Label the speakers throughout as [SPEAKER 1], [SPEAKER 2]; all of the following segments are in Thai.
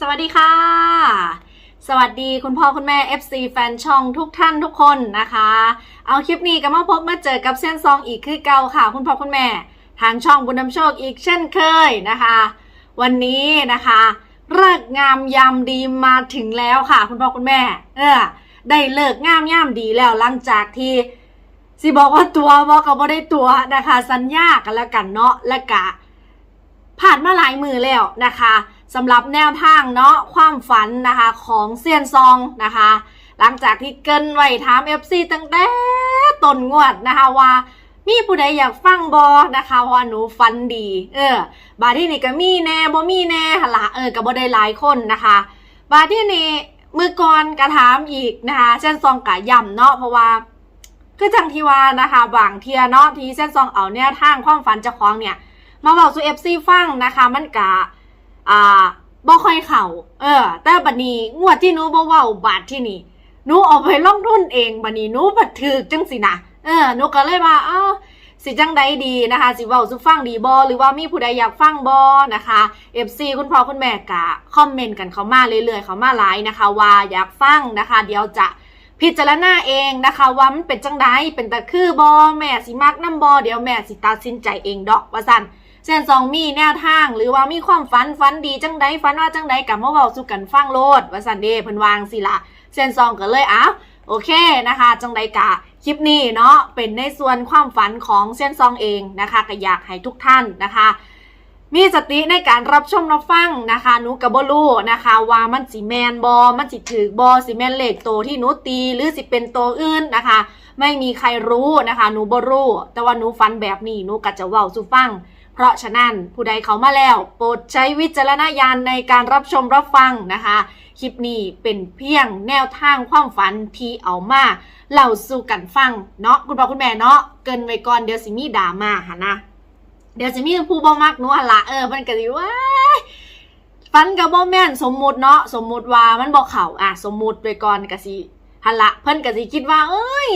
[SPEAKER 1] สวัสดีค่ะ สวัสดีคุณพ่อคุณแม่ FC แฟนช่องทุกท่านทุกคนนะคะ เอาคลิปนี้ก็มาพบมาเจอกับเส้นซองอีกคือเก่าค่ะ คุณพ่อคุณแม่ ทางช่องบุญนำโชคอีกเช่นเคยนะคะ วันนี้นะคะเลิกงามยามดีมาถึงแล้วค่ะ คุณพ่อคุณแม่ เออ ได้เลิกงามยามดีแล้วหลังจากที่สิบอกว่าตัวบอกก็บ่ได้ตัวนะคะ สัญญากันแล้วกันเนาะและกะผ่านมาหลายมือแล้วนะคะ สำหรับแนวทางเนาะความฝันนะคะของเซียนซองนะคะ หลังจากที่เกินไว้ถาม FC ตั้งแต่ต้นงวดนะคะว่ามีผู้ใดอยากฟังบอนะคะว่าหนูฟันดี เออ บาที่นี่ก็มีแน่บ่มีแน่หละเออก็บ่ได้หลายคนนะคะ บาที่นี่มือก่อนกระถามอีกนะคะเส้นซองกะย่ำเนาะเพราะว่าคือจังทีว่านะคะบางเทียเนาะที่เส้นซองเอาเนี่ยทางความฝันจะคล้องเนี่ย มาบอกสู่เอฟซีฟังนะคะ มันกะ อ่าบ่ค่อยเข่าเออ แต่บัดนี้งวดที่หนูบ่เว้าบาทที่นี่หนูเอาไปลงทุนเองบัดนี้หนูบัดถือจังสินะเออหนูก็เลยว่าเอ้าสิจังใดดีนะคะ สิเว้าสู่ฟังดีบ่หรือว่ามีผู้ใดอยากฟังบ่นะคะ FC คุณพ่อคุณแม่กะคอมเมนต์กันเขามาเรื่อยๆเขามาหลายนะคะ ว่าอยากฟังนะคะ เดี๋ยวจะพิจารณาเองนะคะว่ามันเป็นจังไดเป็นตะคือบอแม่สิมักน้ำบอเดี๋ยวแม่สิตัดสินใจเองดอกว่าสัน เส้นสองมีแนวทาง หรือว่ามีความฝันฝันดีจังไดฝันว่าจังไดกับเมื่อเบาสู่กันฟังโลดว่าสันเดเพิ่นวางสิละเส้นสองก็เลยอ้าวโอเคนะคะ จังไดกะคลิปนี้เนาะเป็นในส่วนความฝันของเส้นซองเองนะคะก็อยากให้ทุกท่านนะคะ มีสติในการรับชมรับฟังนะคะหนูกับบลูนะคะว่ามันสิแมนบอมันสิถือบอสิแมนเหลขโตที่หนูตี หรือสิเป็นโตอื่นนะคะ ไม่มีใครรู้นะคะหนูบรูแต่ว่าหนูฟันแบบนี้หนูก็จะเว้าสู่ฟัง เพราะฉะนั้นผู้ใดเขามาแล้ว โปรดใช้วิจารณญาณในการรับชมรับฟังนะคะ คลิปนี้เป็นเพียงแนวทางความฝันที่เอามาเล่าสู่กันฟังเนาะคุณพ่อคุณแม่เนาะเกินไว้ก่อนเดี๋ยวสิมีด่ามาหะนะเดี๋ยวจะมีผู้บ่มักนูหั่นละเออมันก็สิว่าฟันกับบ่แม่นสมมุติเนาะสมมุติว่ามันบ่เขาอะสมมุติไว้ก่อนก็สิหันละเพิ่นก็สิคิดว่า เอ้ย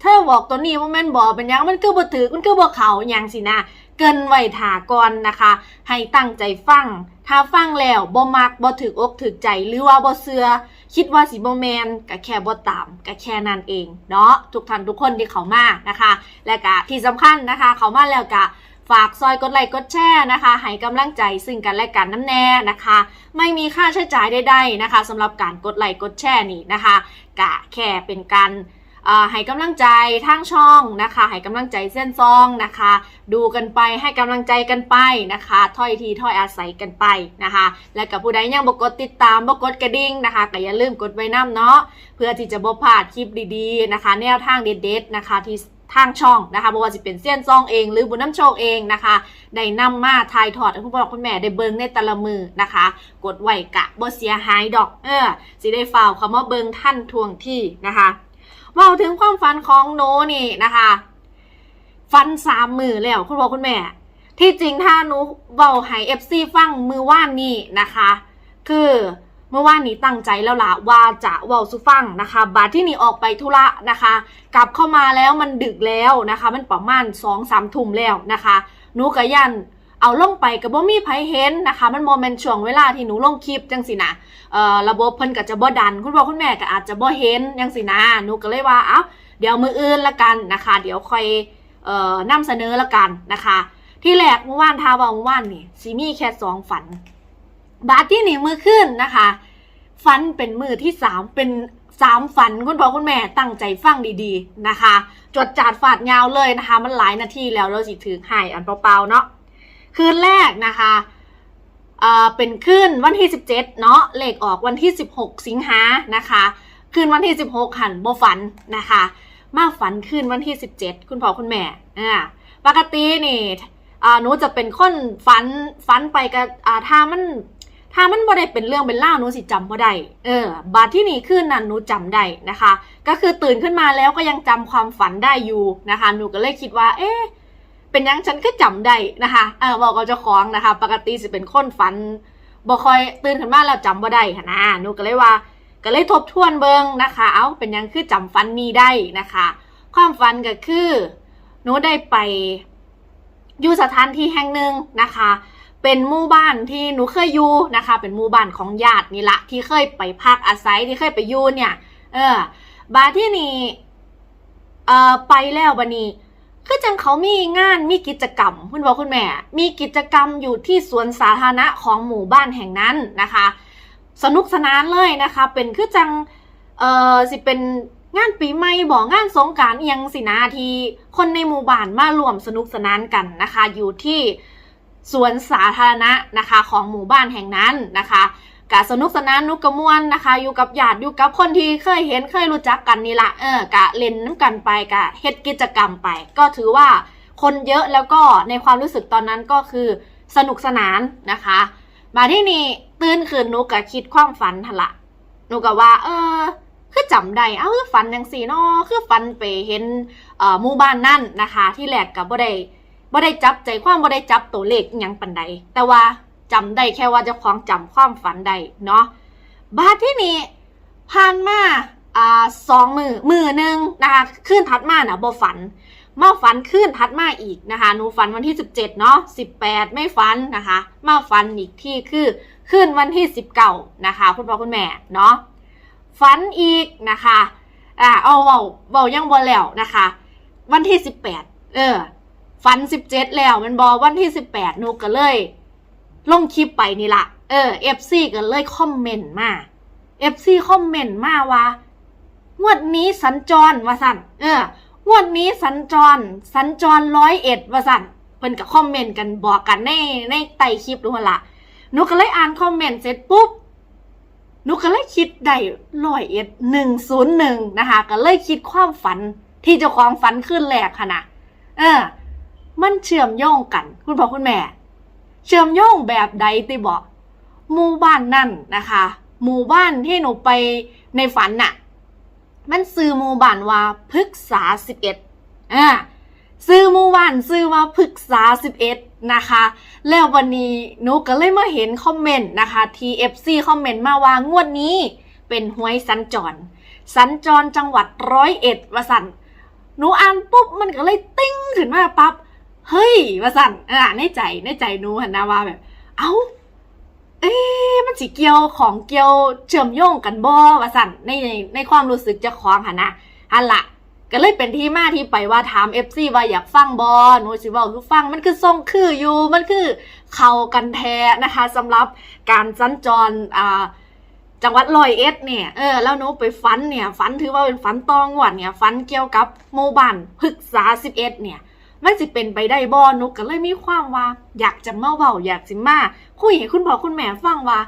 [SPEAKER 1] เธอบอกตัวนี้ว่าแม่นบ่เป็นยังมันคือบ่ถือมันคือบ่เขาหยังสินะ เกินไว้ท่าก่อนนะคะ ให้ตั้งใจฟัง ถ้าฟังแล้วบ่มักบ่ถึกอกถึกใจหรือว่าบ่เชื่อคิดว่าสิบ่แมนก็แค่บ่ตามก็แค่นั้นเองเนาะทุกท่านทุกคนที่เขามานะคะ และก็ที่สำคัญนะคะ เขามาแล้วก็ฝากซอยกดไลค์กดแชร์นะคะ ให้กำลังใจซึ่งกันและกันน้ำแน่นะคะ ไม่มีค่าใช้จ่ายใดๆนะคะสำหรับการกดไลค์กดแชร์นี่นะคะกะแค่เป็นการ ให้กำลังใจทางช่องนะคะ ให้กำลังใจเส้นซองนะคะ ดูกันไปให้กำลังใจกันไปนะคะถ้อยทีถ้อยอาศัยกันไปนะคะ และกับผู้ใดยังบกดติดตามบกดกระดิ่งนะคะก็อย่าลืมกดไว้น้ำเนาะเพื่อที่จะบ่พลาดคลิปดีๆนะคะ แนวทางเด็ดๆนะคะที่ทางช่องนะคะบ่ว่าจะเป็นเส้นซองเอง หรือบุญน้ำโชคเองนะคะ ได้นำมาถ่ายทอดคุณพ่อคุณแม่ได้เบิงในต่ละมือนะคะ กดไว้กะบ่เสียหายดอก เออสิได้ฝ่าวคำว่าเบิงท่านทวงที่นะคะ ว่าถึงความฝันของโนนี่นะคะฟันสามมือแล้วคุณพ่อคุณแม่ ที่จริงถ้าหนูเว้าให้ FC ฟังมือว่านนี่นะคะ คือเมื่อวานนี้ตั้งใจแล้วล่ะว่าจะเว้าสุฟังนะคะ บาทที่นี่ออกไปธุระนะคะ กลับเข้ามาแล้วมันดึกแล้วนะคะ มันประมาณสองสามทุ่มแล้วนะคะหนูกะยัน เอาลงไปกับบ่มีไผเห็นนะคะ มันโมเมนต์ช่วงเวลาที่หนูลงคลิปจังสินะเอ่อระบบเพิ่นก็จะบ่ดัน คุณพ่อคุณแม่ก็อาจจะบ่เห็นจังสินะหนูก็เลยว่าเอ้าเดี๋ยวมืออื่นละกันนะคะ เดี๋ยวค่อยเอ่อนำเสนอละกันนะคะ ที่แรกเมื่อวานทาว่าเมื่อวานนี่สิมีแค่สองฝัน บาทที่หนีมือขึ้นนะคะฝันเป็นมือที่สามเป็นสามฝันคุณพ่อคุณแม่ตั้งใจฟังดีๆนะคะ จดจาดฝาดยาวเลยนะคะ มันหลายนาทีแล้วเราสิถือให้อันเปล่าๆเนาะ คืนแรกนะคะเป็นคืนวันที่ 17 เนาะเลขออกวันที่ 16 สิงหานะคะคืนวันที่ 16 หันบ่ฝันนะคะ มาฝันคืนวันที่ 17 คุณพ่อคุณแม่อ่าปกตินี่หนูจะเป็นคนฝันฝันไปกับอ่าถ้ามันถ้ามันบ่ได้เป็นเรื่องเป็นเล่าหนูสิจำบ่ได้เออบาทที่นี่ขึ้นนั้นหนูจำได้นะคะ ก็คือตื่นขึ้นมาแล้วก็ยังจำความฝันได้อยู่นะคะ หนูก็เลยคิดว่า เอ๊ะ เป็นยังฉันก็จำได้นะคะเออบอกกับเจ้าของนะคะ ปกติสิเป็นคนฝันบ่ค่อยตื่นขึ้นมาแล้วจำบ่ได้ค่ะนะหนูก็เลยว่า ก็เลยทบทวนเบิงนะคะ เอาเป็นยังคือจำฝันนี้ได้นะคะ ความฝันก็คือหนูได้ไปอยู่สถานที่แห่งหนึ่งนะคะ เป็นหมู่บ้านที่หนูเคยอยู่นะคะ เป็นหมู่บ้านของญาตินี่ละที่เคยไปพักอาศัยที่เคยไปอยู่เนี่ย เออบาที่นี่เอ่อไปแล้วบันนี้ คือจังเขามีงานมีกิจกรรมคุณพ่อคุณแม่ มีกิจกรรมอยู่ที่สวนสาธารณะของหมู่บ้านแห่งนั้นนะคะ สนุกสนานเลยนะคะ เป็นคือจังเอ่อสิเป็นงานปีใหม่บอกงานสงกรารยังสินาทีคนในหมู่บ้านมารวมสนุกสนานกันนะคะ อยู่ที่สวนสาธารณะนะคะของหมู่บ้านแห่งนั้นนะคะ กะสนุกสนานนุกกระมวลนะคะ อยู่กับญาติอยู่กับคนที่เคยเห็นเคยรู้จักกันนี่ละเออกะเล่นน้ำกันไปกะเฮ็ดกิจกรรมไป ก็ถือว่าคนเยอะแล้วก็ในความรู้สึกตอนนั้นก็คือสนุกสนานนะคะมาที่นี่ตื่นคืนนูก็คิดความฝันทละนูก็ว่า เออคือจำได้เอ้าคือฝันยังสีนอคือฝันไปเห็นเอ่อหมู่บ้านนั่นนะคะ ที่แรกกับบ่ได้บ่ได้จับใจความบ่ได้จับตัวเลขยังปันใดแต่ว่า จำได้แค่ว่าจะคล้าของจำความฝันได้เนาะบาที่นี่ผ่านมาอ่าสองมือมือหนึ่งนะคะขึ้นถัดมาน่ะบ่ฝันมาฝันขึ้นถัดมาอีกนะคะหนูฝันวันที่ 17เนาะ18 ไม่ฝันนะคะมาฝันอีกที่คือขึ้นวันที่ 19นะคะคุณพ่อคุณแม่เนาะฝันอีกนะคะอ่าเอาเบาเบายังบอแล้วนะคะ วันที่ 18 เออฝัน 17 แล้วมันบอวันที่ 18หนูก็เลย ลงคลิปไปนี่ละเออ FC ก็เลยคอมเมนต์มา FC คอมเมนต์มาว่างวดนี้สัญจรว่าสั่นเอองวดนี้สัญจร สัญจรร้อยเอ็ดว่าสั่นเพิ่นก็คอมเมนต์กันบอกกันในในไต่คลิปดูหั่นละหนูก็เลยอ่านคอมเมนต์เสร็จปุ๊บหนูก็เลยคิดได้ร้อยเอ็ดหนึ่งศูนย์หนึ่งนะคะก็เลยคิดความฝันที่เจ้าของฝันขึ้นแรกค่ะนะเออ มันเชื่อมโยงกัน คุณพ่อคุณแม่ เชื่อมโยงแบบใดติบอกหมู่บ้านนั่นนะคะ หมู่บ้านที่หนูไปในฝันน่ะ มันซื้อหมู่บ้านว่าพฤกษาสิบเอ็ดอ่าซื้อหมู่บ้านซื้อว่าพฤกษาสิบเอ็ดนะคะ แล้ววันนี้หนูก็เลยมาเห็นคอมเมนต์นะคะ TFC คอมเมนต์มาว่างวดนี้เป็นหวยสัญจร สัญจรจังหวัดร้อยเอ็ดวสันหนูอ่านปุ๊บมันก็เลยติ้งขึ้นมาปั๊บ เฮ้ยวสันอ่าในใจในใจนูหันนาว่าแบบ เอ้า เอ๊มันสิเกี่ยวของเกี่ยวเชื่อมโยงกันบ่วสันในในในความรู้สึกเจะคล้าของหันนะฮันละก็เลยเป็นที่มาที่ไปว่าถาม FC ว่าอยากฟังบอหนูสิบอกคือฟังมันคือทรงคืออยู่มันคือเข้ากันแท้นะคะสำหรับการสัญจรอ่าจังหวัดร้อยเอ็ดเนี่ยเออแล้วหนูไปฝันเนี่ยฝันถือว่าเป็นฝันตองหวัดเนี่ยฝันเกี่ยวกับหมู่บ้านพฤกษาสิบเอ็ดเนี่ย มันสิเป็นไปได้บ่หนูก็เลยมีความว่าอยากจะมาเว้าอยากสิมาคุยให้คุณพ่อคุณแม่ฟังว่า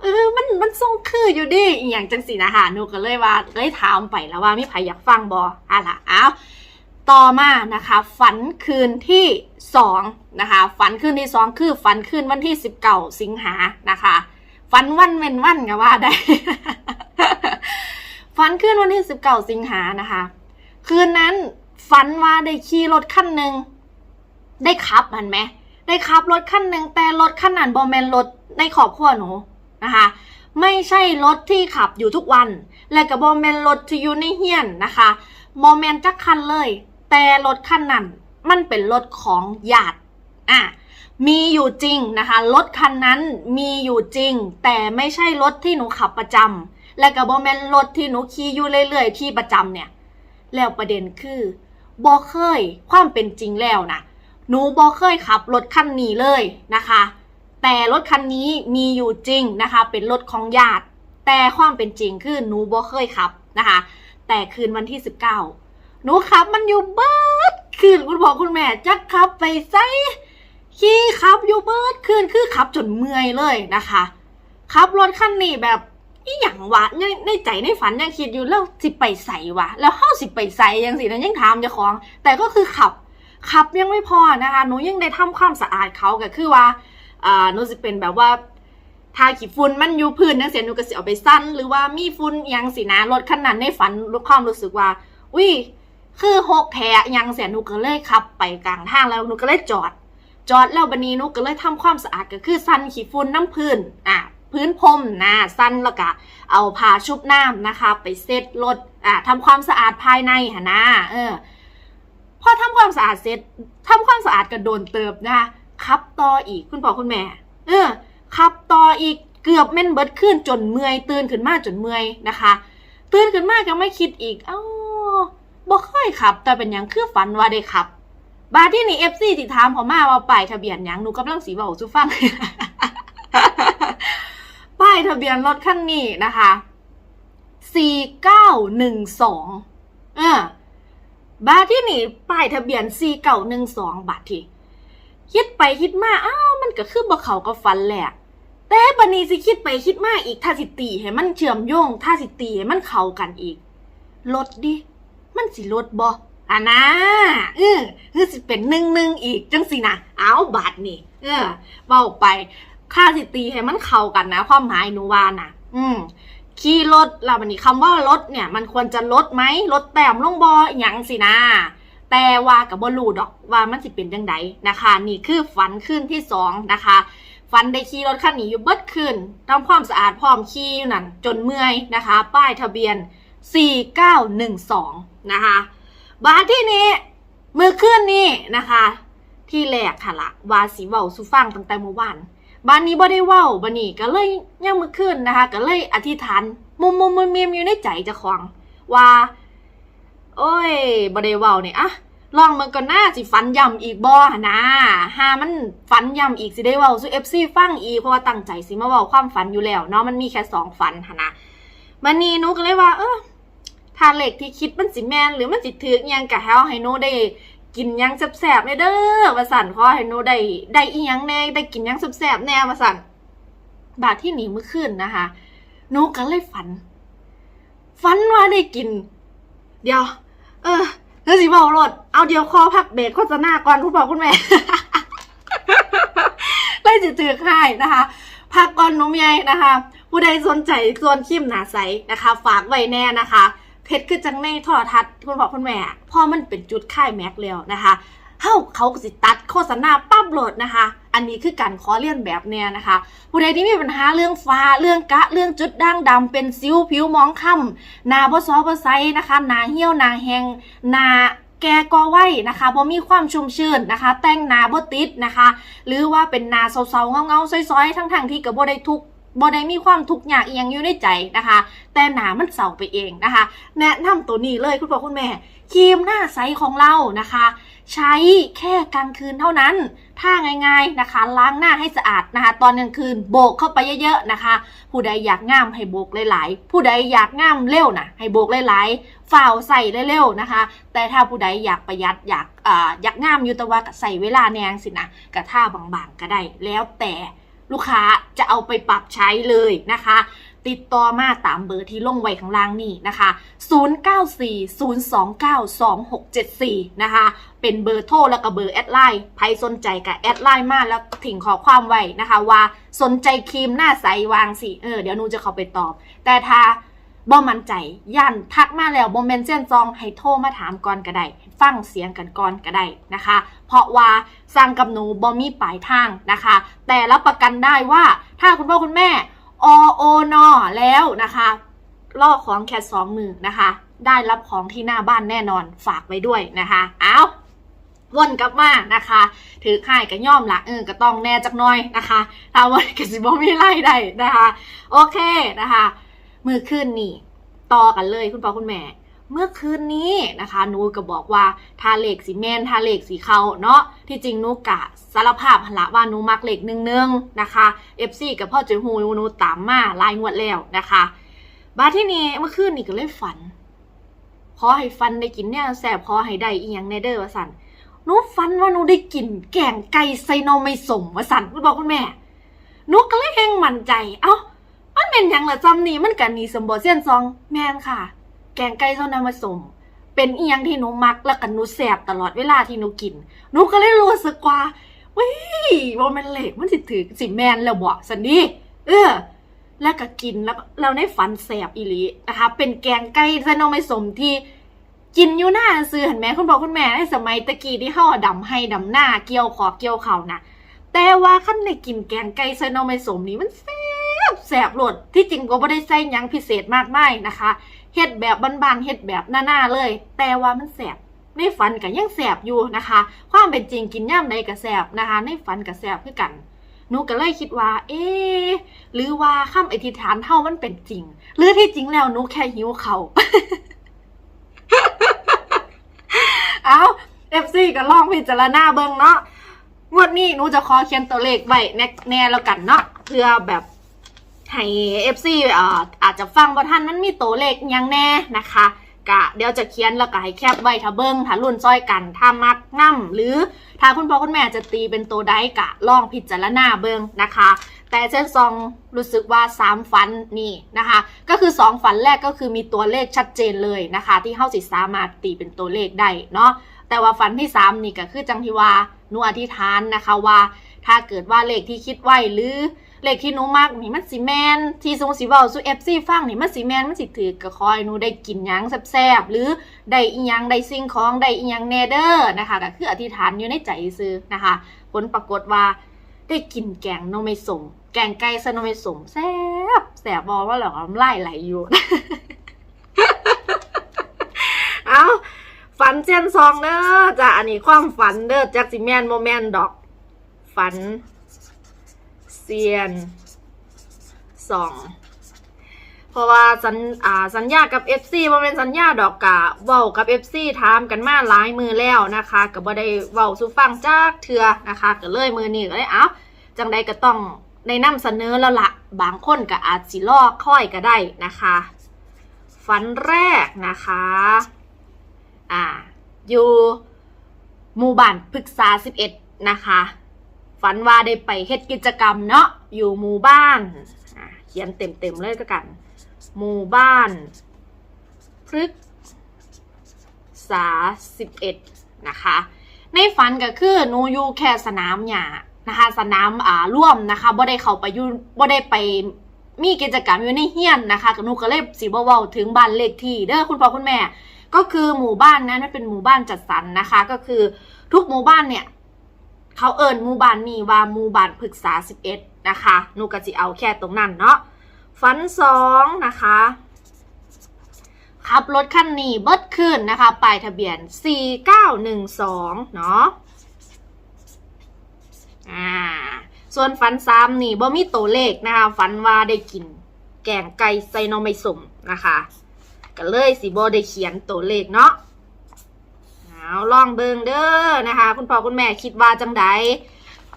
[SPEAKER 1] เออ มัน มันทรงคืออยู่ดิอหย่างจังสีนะคะหนูก็เลยว่าเลยถามไปแล้วว่ามีใครอยากฟังบออะล่ะอ้าวต่อมานะคะ ฝันคืนที่สองนะคะ ฝันคืนที่สองคือ ฝันคืนวันที่สิบเก้าสิงหานะคะ ฝันวันเว้นวันก็ว่าได้ ฝันคืนวันที่สิบเก้าสิงหานะคะ คืนนั้น ฝันว่าได้ขี่รถคันหนึ่งได้ขับมันไหมได้ขับรถคันหนึ่งแต่รถคันนั้นบอแมนรถในครอบครัวหนูนะคะไม่ใช่รถที่ขับอยู่ทุกวัน และกับบอมเมนรถที่อยู่ในเฮียนนะคะบอมเมนจักคันเลย แต่รถคันนั้นมันเป็นรถของญาติอะมีอยู่จริงนะคะรถคันนั้นมีอยู่จริง แต่ไม่ใช่รถที่หนูขับประจำและกับบอมเมนรถที่หนูขี่อยู่เรื่อยๆที่ประจำเนี่ย แล้วประเด็นคือ บอเคย ความเป็นจริงแล้วนะหนูบอเคยขับรถคันนี้เลยนะคะ แต่รถคันนี้มีอยู่จริงนะคะ เป็นรถของญาติ แต่ความเป็นจริงคือหนูบ่เคยขับนะคะ แต่คืนวันที่ 19 หนูขับมันอยู่เบิดคืนคุณพ่อคุณแม่จักขับไปไซขี่ขับอยู่เบิดคืนคือขับจนเมื่อยเลยนะคะขับรถคันนี้แบบ อีหยังวะในในใจในฝันยังคิดอยู่แล้วสิไปใส่วะแล้วเฮาสิไปใส่ยังสินั้นยังถามเจ้าของ แต่ก็คือขับขับยังไม่พอนะคะหนูยังได้ทำความสะอาดเขาก็คือว่าอ่าหนูสิเป็นแบบว่าทาขี้ฝุ่นมันอยู่พื้นนังเสียหนูก็สิเอาไปสั้น หรือว่ามีฝุ่นยังสินะรถคันนั้นในฝันรู้ความรู้สึกว่า อุ้ยคือหกแถยังเสียหนูก็เลยขับไปกลางทางแล้วหนูก็เลยจอด จอดแล้วบันนี้หนูก็เลยทำความสะอาดก็คือสั้นขี้ฝุ่นน้ำพื้นอะ พื้นพรมนะสั้นแล้วก็เอาผ้าชุบน้ำนะคะ ไปเซ็ตรถอะทำความสะอาดภายในหะนะเออพอทำความสะอาดเสร็จทำความสะอาดก็โดนเติบนะคะขับต่ออีกคุณพ่อคุณแม่ เออขับต่ออีกเกือบแม่นเบิดขึ้นจนเมื่อยตื่นขึ้นมาจนเมื่อยนะคะตื่นขึ้นมาก็ไม่คิดอีก เอ้าบ่ค่อยขับ แต่เป็นยังคือฝันว่าได้ขับ บาที่นี่ FC ติถามขามาว่าป้ายทะเบียนยังหนูกำลังสีเบาสุฟัง ป้ายทะเบียนรถคันนี้นะคะ4912เออบาทที่นี่ป้ายทะเบียน4912บาทที่คิดไปคิดมาอ้าวมันก็คือบ่เขาก็ฟันแหละแต่บันนี้สิคิดไปคิดมาอีกถ้าสิตีให้มันเชื่อมโยงถ้าสิตีให้มันเข้ากันอีกลดดิ มันสิลดบ่อะนะเออคือสิเป็นหนึ่งหนึ่งอีกจังสินะเอาบาทนี่เออเบาไป ค่าสิตีให้มันเข้ากันนะ ความหมายหนูว่านะอืมขี่รถแล้วบันนี้คำว่ารถเนี่ย มันควรจะลดไหมลดแต้มลงบอหยังสินะแต่ว่ากับบรูดอกว่ามันสิเป็นจังไดนะคะ นี่คือฝันขึ้นที่สองนะคะฝันได้ขี่รถคันนี้อยู่เบิดขึ้นทำความสะอาดพร้อมขี่อยู่นั่นจนเมื่อยนะคะ ป้ายทะเบียน 4912 นะคะบาทที่นี้มือขึ้นนี่นะคะ ที่แรกค่ะละวาสีเว้าสุฟังตั้งแต่เมื่อวาน บ้านนี้บ่ได้เว้าบ้านนี้ก็เลยยังมือขึ้นนะคะ ก็เลยอธิษฐานมุมมุมมุมมียมอยู่ในใจจะของว่า โอ้ยบ่ได้เว้าเนี่ยอะลองมันก็น่าสิฝันย่ำอีกบ่หนนะหามันฝันย่ำอีกสิได้เว้าสู่ FC ฟังอีเพราะว่าตั้งใจสิมาเว้าความฝันอยู่แล้วเนาะมันมีแค่สองฝันหนนะมันนี่นูก็เลยว่า เออถ้าเหลขที่คิดมันสิแมนหรือมันสิถึกอิหยังกะเฮาให้นูได้ กินยังแซ่บๆแน่เด้อว่าสั่นขอให้หนูได้ได้อียังแน่ได้กินยังแซ่บๆแน่ว่าสั่นบาดที่หนีเมื่อคืนนะคะหนูก็เลยฝัน ฝันว่าได้กิน เดี๋ยว เออเฮ้ยสิบอกรถเอาเดี๋ยวคอพักเบรกโฆษณาก่อนคุณพ่อคุณแม่ไล่จืดๆให้นะคะพักก่อนหนุ่มใหญ่นะคะ ผู้ใดสนใจส่วนคิมหนาใสนะคะ ฝากไว้แน่นะคะ เพชรคือจังในโทรทัศน์คุณพ่อคุณแม่พอมันเป็นจุดค่ายแม็กแล้วนะคะเฮ้าเขาก็สิตัดโฆษณาปั๊บโหลดนะคะ อันนี้คือการขอเลียนแบบเนี่ยนะคะ ผู้ใดที่มีปัญหาเรื่องฟ้าเรื่องกะเรื่องจุดด่างดำเป็นซิวผิวมองคล้ำหนาบ่ซอบ่ไซนะคะหนาเหี่ยวหนาแหงหนาแกก็ไว้นะคะบ่มีความชุ่มชื่นนะคะ แต่งหนาบ่ติดนะคะ หรือว่าเป็นหนาเซาๆเงาๆซอยๆ ทั้งๆที่ก็บ่ได้ทุก บ่ได้มีความทุกข์ยากอีหยังอยู่ในใจนะคะ แต่หนามันเศร้าไปเองนะคะ แนะนำตัวนี้เลยคุณพ่อคุณแม่ครีมหน้าใสของเรานะคะ ใช้แค่กลางคืนเท่านั้น ถ้าง่ายๆนะคะ ล้างหน้าให้สะอาดนะคะ ตอนกลางคืนโบกเข้าไปเยอะๆนะคะ ผู้ใดอยากงามให้โบกหลายๆ ผู้ใดอยากงามเร็วนะให้โบกหลายๆฝ่าวใส่เร็วๆนะคะ แต่ถ้าผู้ใดอยากประหยัดอยากอ่าอยากงามอยู่แต่ว่ากใส่เวลาแนงสินะกระท่าบางๆก็ได้แล้วแต่ ลูกค้าจะเอาไปปรับใช้เลยนะคะ ติดต่อมาตามเบอร์ที่ลงไว้ข้างล่างนี่นะคะ 0940292674 นะคะ เป็นเบอร์โทรแล้วก็เบอร์แอดไลน์ใครสนใจกับแอดไลน์มาแล้วถิ่งขอความไว้นะคะว่าสนใจครีมหน้าใสวางสิเออเดี๋ยวนูจะเข้าไปตอบ แต่ถ้าบ่มั่นใจย่านทักมาแล้วบ่แมนเส้นจองให้โทรมาถามก่อนก็ได้ฟังเสียงกันก่อนก็ได้นะคะ ราะว่าสั่งกับหนูบ่มีปลายทางนะคะ แต่รับประกันได้ว่าถ้าคุณพ่อคุณแม่อโอนอแล้วนะคะล่อของแค่สองมือนะคะ ได้รับของที่หน้าบ้านแน่นอนฝากไว้ด้วยนะคะเอาวนกลับมานะคะ ถือข่ายก็ย่อมละเออก็ต้องแน่จักน้อยนะคะถ้าวันกสิบมีไล่ได้นะคะ โอเคนะคะ มือคืนนี่ต่อกันเลยคุณพ่อคุณแม่ เมื่อคืนนี้นะคะนูก็บอกว่าทาเล็กสีแมนทาเล็กสีเขาเนาะที่จริงนูกะสารภาพหนละว่านูมักเล็กหนึ่งเนืองนะคะ FC กับพ่อเจอหูนูตามมาลายงวดแล้วนะคะบาที่นี้เมื่อคืนนี่ก็เลยฝันขอให้ฟันได้กินเนี่ยแสบขอให้ได้อีหยังในเด้อว่าสันนูฝันว่านูได้กินแกงไก่ไซโนไม่สมว่าสันคุณบอกคุณแม่นูก็เลยแหงมั่นใจ เอ้ามันเป็นยังละจำนี่มันกันนี่สมบูรณ์เส้นซองแม่นค่ะ แกงไก่เท่านั้นมสมเป็นอีหยังที่หนูมักแล้วกันหนูแสบตลอดเวลาที่หนูกินหนูก็เลยรู้สึกว่าว้ยว่ามันเหล็กมันสิถือสิแมนแล้วบ่สันดีเออ แล้วก็กินแล้วเราในฝันแสบอีลีนะคะ เป็นแกงไก่ไซโนไม่สมที่กินอยู่หน้าซื้อเห็นไหมคุณบอกคุณแม่ในสมัยตะกี้ที่เขาเอาดำให้ดำหน้าเกี่ยวขอเกี่ยวเข่านะแต่ว่าขั้นในกินแกงไก่ไซโนไมสมนี่มันแสบแสบหลดที่จริงก็ไม่ได้ใส่ยังพิเศษมากมายนะคะ เฮ็ดแบบบานๆเฮ็ดแบบหน้าๆเลย แต่ว่ามันแสบในฝันก็ยังแสบอยู่นะคะ ความเป็นจริงกินย่ำใดก็แสบนะคะ ในฝันก็แสบคือกันหนูก็เลยคิดว่า เอ๊หรือว่าคำอธิษฐานเท่ามันเป็นจริง หรือที่จริงแล้วหนูแค่หิวเขาเอาเอฟซีก็ลองพิจารณาเบิ่งเนาะงวดนี้หนูจะขอเขียนตัวเลขไว้แน่แน่แล้วกันเนาะเพื่อแบบ ให้เอฟซีอ่าอาจจะฟังบ่ทันมันมีตัวเลขยังแน่นะคะกะเดี๋ยวจะเขียนแล้วก็ให้แคปไว้ถ้าเบิงถ้ารุ่นจ้อยกันถ้ามักนํหรือถ้าคุณพ่อคุณแม่จะตีเป็นตัวใดกะลองพิจารณาเบิงนะคะ แต่เช่นซองรู้สึกว่า 3 ฝันนี่นะคะ ก็คือ 2 ฝันแรกก็คือมีตัวเลขชัดเจนเลยนะคะ ที่เข้าสิสามารถตีเป็นตัวเลขได้เนาะแต่ว่าฝันที่ 3 นี่ก็คือจังที่ว่านูอธิษฐานนะคะว่า ถ้าเกิดว่าเลขที่คิดไว้หรือเลขที่หนูมักนี่มันสิแมนที่ทรงสิเว้าสู่ FC ฟังนี่มันสิแมนมันสิถือก็คอยหนูได้กินหยังแซ่บๆหรือได้อีหยังได้สิ่งของได้อีหยังแนเดอร์นะคะก็คืออธิษฐานอยู่ในใจซื้อนะคะ ผลปรากฏว่าได้กินแกงโนไม่สมแกงไก่สนไม่สมแซ่บแซ่บบอกว่าเหรอน้ำลายไหลอยู่เอาฝันเจนซองเด้อจ้ะอันนี้ความฝันเด้อจากสิแมนโมแมนดอก ฝัน เซียนสองเพราะว่าสัญอ่าสัญญากับ FC บ่เป็นสัญญาดอกกะเว้ากับ FC ถามกันมาหลายมือแล้วนะคะก็บ่ได้เว้าสู่ฟังจากเทือนะคะก็เลยมือนี้ก็เลยเอ้าจังใดก็ต้องได้ำเสนอแล้วละบางคนก็อาจสิลอกค่อยก็ได้นะคะฝันแรกนะคะอ่าอยู่หมู่บ้านพฤกษา 11 นะคะ ฝันว่าได้ไปเฮ็ดกิจกรรมเนาะอยู่หมู่บ้านเขียนเต็มๆเลยก็กัน หมู่บ้านพฤกษา11นะคะ ในฝันก็คือหนูอยู่แค่สนามหญ้านะคะ สนามอ่าร่วมนะคะบ่ได้เข้าไปอยู่บ่ได้ไปมีกิจกรรมอยู่ในเฮียนนะคะก็หนูก็เลยสิบ่เว้าถึงบ้านเลขที่เด้อคุณพ่อคุณแม่ ก็คือหมู่บ้านนั้นมันเป็นหมู่บ้านจัดสรรนะคะ ก็คือทุกหมู่บ้านเนี่ย เขาเอิญมูบานนี้ว่ามูบานพฤกษา 11 นะคะนูก็สิเอาแค่ตรงนั้นเนาะฝันสองนะคะขับรถคันนี้เบิดขึ้นนะคะป้ายทะเบียน 4912 เนาะอ่าส่วนฝันสามนี่บ่มีตัวเลขนะคะฝันว่าได้กินแกงไก่ใส่หนอไม่สมนะคะ ก็เลยสิบ่ได้เขียนตัวเลขเนาะ เอาลองเบิงเด้อนะคะ คุณพ่อคุณแม่คิดว่าจังใด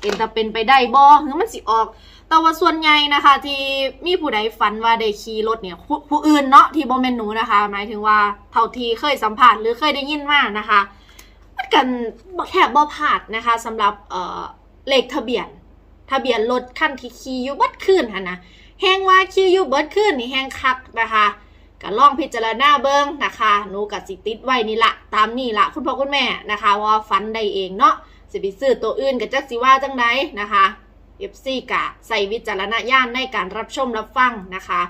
[SPEAKER 1] เป็นแต่เป็นไปได้บ่หรือมันสิออก แต่ว่าส่วนใหญ่นะคะ ที่มีผู้ใดฝันว่าได้ขี่รถเนี่ยผู้ผู้อื่นเนาะที่บ่แม่นหนูนะคะ หมายถึงว่าเท่าที่เคยสัมผัสหรือเคยได้ยินมานะคะมันกันบ่แทบบ่พลาดนะคะสำหรับเอ่อเลขทะเบียน ทะเบียนรถคันที่ขี่อยู่เบัดคืนหั่นนะแฮงว่าขี่อยู่เบิดคืนนี่แฮงคักนะคะ ก็ลองพิจารณาเบิ่งนะคะหนูก็สิติดไว้นี่ละตามนี่ละคุณพ่อคุณแม่นะคะว่าฝันได้เองเนาะสิไปซื้อตัวอื่นก็จักสิว่าจังไดนะคะ FC กะใส่วิจารณญาณในการรับชมรับฟังนะคะ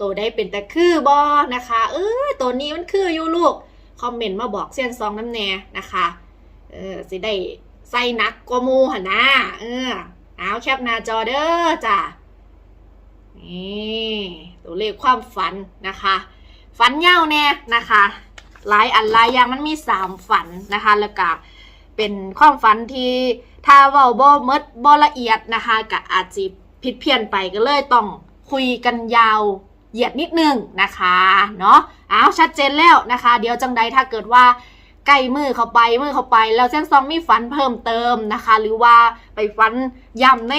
[SPEAKER 1] ตัวได้เป็นแต่คือบอนะคะ เออตัวนี้มันคืออยู่ลูก คอมเมนต์มาบอกเส้นซองน้ำแน่นะคะเออสิได้ใส่นักกว่าหมูหนนะเออเอาแคปหน้าจอเด้อจ้ะ นี่ตัวเลขความฝันนะคะ ฝันเยาแน่นะคะหลายอันหลายอย่างมันมีสามฝันนะคะ แล้วก็เป็นความฝันที่ถ้าเว้าบ่มดบ่ละเอียดนะคะก็อาจจะผิดเพี้ยนไปก็เลยต้องคุยกันยาวเหยียดนิดนึงนะคะเนาะอ้าวชัดเจนแล้วนะคะ เดี๋ยวจังใดถ้าเกิดว่าใกล้มือเข้าไปมือเข้าไป แล้วเส้นซองมีฝันเพิ่มเติมนะคะ หรือว่าไปฝันย้ำใน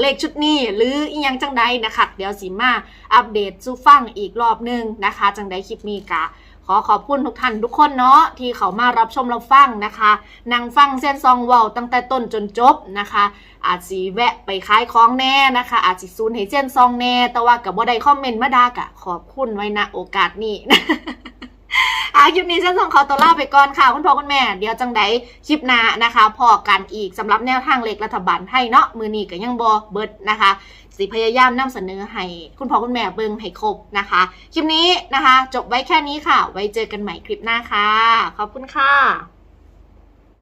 [SPEAKER 1] เลขชุดนี้หรืออียังจังใดนะคะเดี๋ยวสิมาอัปเดตสู่ฟังอีกรอบหนึงนะคะ จังใดคลิปนี้กะขอขอบคุณทุกท่านทุกคนเนาะที่เขามารับชมรับฟังนะคะนั่งฟังเส้นซองว้าตั้งแต่ต้นจนจบนะคะ อาจสิแวะไปขายของแน่นะคะ อาจสิซูนให้เส้นซองแน่ แต่ว่ากับบ่ได้คอมเมนต์มาดากะขอบคุณไว้ณโอกาสนี้ อาคลิปนี้ฉันส่งขอตัวลาไปก่อนค่ะ คุณพ่อคุณแม่ เดี๋ยวจังไดคลิปหน้านะคะพอกันอีกสำหรับแนวทางเล็กรัฐบาลให้เนาะมือนี้ก็ยังบอเบิดนะคะ สิพยายามนำเสนอให้คุณพ่อคุณแม่เบิ่งให้ครบนะคะ คลิปนี้นะคะ จบไว้แค่นี้ค่ะ ไว้เจอกันใหม่คลิปหน้าค่ะ ขอบคุณค่ะ